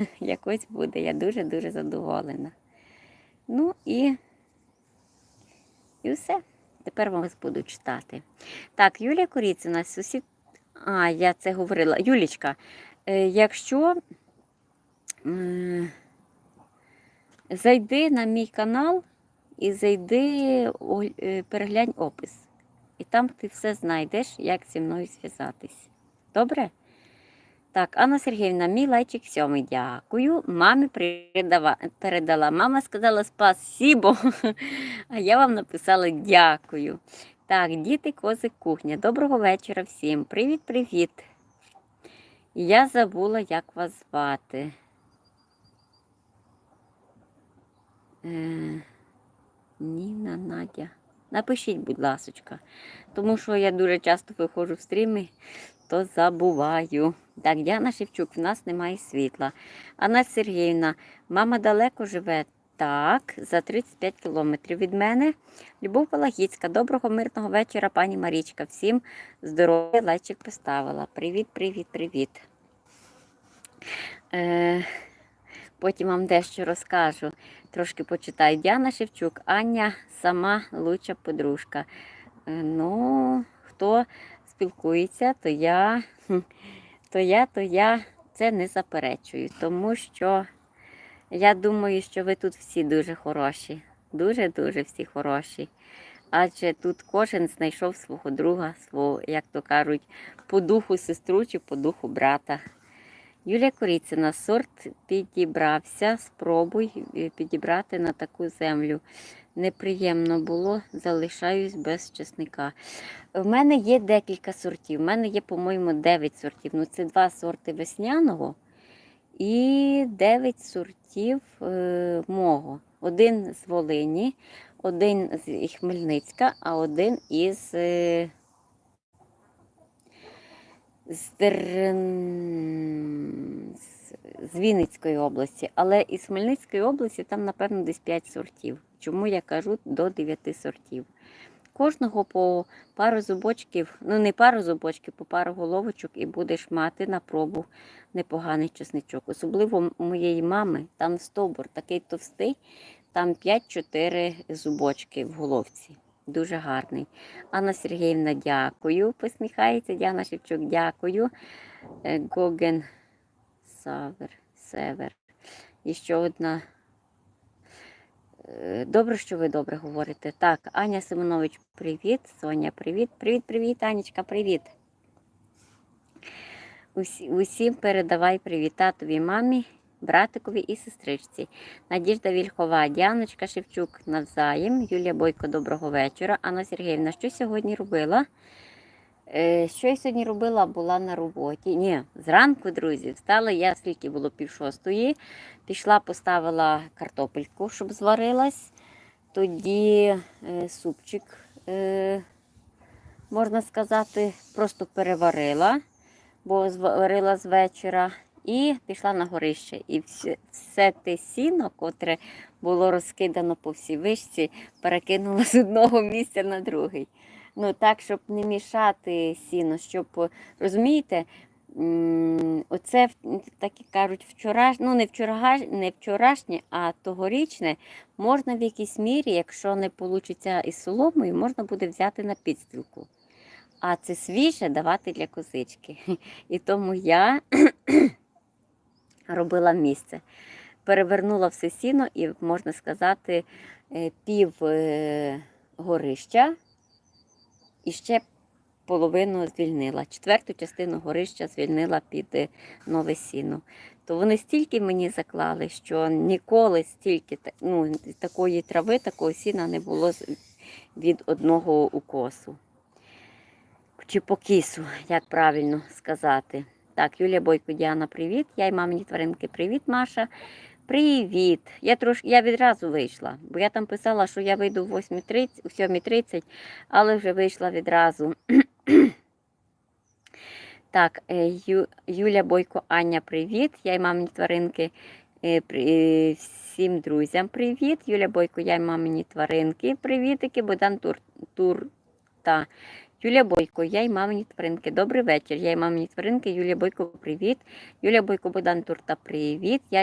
якось буде. Я дуже-дуже задоволена. Ну і, і все. Тепер вам буду читати. Так, Юлія Коріцина, сусід. А, я це говорила. Юлічка, е, якщо зайди на мій канал і зайди, е, переглянь опис. І там ти все знайдеш, як зі мною зв'язатись. Добре? Так, Анна Сергіївна, мій лайчик сьомий. Дякую. Мамі передава, передала. Мама сказала спасибо, а я вам написала дякую. Так, діти, козик, кухня. Доброго вечора всім. Привіт-привіт. Я забула, як вас звати. Е, Ніна, Надя. Напишіть, будь ласочка. Тому що я дуже часто виходжу в стріми, то забуваю. Так, Діана Шевчук, в нас немає світла. Анна Сергіївна, мама далеко живе. Так, за 35 кілометрів від мене. Любов Палагіцька, доброго мирного вечора, пані Марічка. Всім здоров'я, лайчик поставила. Привіт, привіт, привіт. Е, потім вам дещо розкажу. Трошки почитаю. Діана Шевчук, Аня сама лучша подружка. Е, ну, хто спілкується, то я, то я, то я це не заперечую, тому що я думаю, що ви тут всі дуже хороші. Дуже-дуже всі хороші. Адже тут кожен знайшов свого друга, свого, як то кажуть, по духу сестру чи по духу брата. Юлія Коріцина, сорт підібрався, спробуй е, підібрати на таку землю. Неприємно було, залишаюсь без чесника. В мене є декілька сортів. У мене є, по-моєму, 9 сортів. Ну, це два сорти весняного і 9 сортів е, мого. Один з Волині, один з Хмельницька, а один із. Е, з, з- Вінницької області, але із Хмельницької області там, напевно, десь 5 сортів. Чому я кажу до 9 сортів. Кожного по пару зубочків, ну не пару зубочків, по пару головочок, і будеш мати на пробу непоганий чесничок. Особливо моєї мами, там стовбур такий товстий, там 5-4 зубочки в головці. Дуже гарний. Анна Сергіївна, дякую. Посміхається. Діана Шевчук, дякую. Е, Гоген Савер, Север. І ще одна. Е, Добре, що ви добре говорите. Так, Аня Симонович, привіт. Соня, привіт. Привіт, привіт, Анечка, привіт. Усі, усім передавай привіт татові, мамі, братикові і сестричці. Надіжда Вільхова, Діаночка Шевчук навзаєм, Юлія Бойко, доброго вечора. Анна Сергіївна, що сьогодні робила? Е, Що я сьогодні робила, була на роботі. Ні, зранку, друзі, встала я, скільки було пів шостої, пішла, поставила картопельку, щоб зварилась. Тоді е, супчик, е, можна сказати, просто переварила, бо зварила з вечора. І пішла на горище. І все, те сіно, котре було розкидано по всій вишці, перекинула з одного місця на другий. Ну, так, щоб не мішати сіно, щоб, розумієте, оце, так і кажуть, вчораш, ну, не, вчора, не вчорашнє, а тогорічне, можна в якійсь мірі, якщо не вийде із соломою, можна буде взяти на підстілку. А це свіже давати для козички. І тому я робила місце. Перевернула все сіно і, можна сказати, е, пів е, горища і ще половину звільнила. Четверту частину горища звільнила під е, нове сіно. То вони стільки мені заклали, що ніколи стільки ну, такої трави, такого сіна не було від одного укосу. Чи покісу, як правильно сказати. Так, Юлія Бойко, Діана, привіт. Я й мамині тваринки, привіт, Маша. Привіт. Я трошки я відразу вийшла, бо я там писала, що я вийду в 8.30, у 7.30, але вже вийшла відразу. так, е, Ю, Юля Бойко, Аня, привіт. Я й мамині тваринки. е, е, Всім друзям привіт. Юля Бойко, я й мамині тваринки. Привітики, Богдан Тур, Тур та Юлія Бойко, я й мамині тваринки. Добрий вечір. Я й мамині тваринки. Юлія Бойко, привіт. Юлія Бойко, Богдан Турта, привіт. Я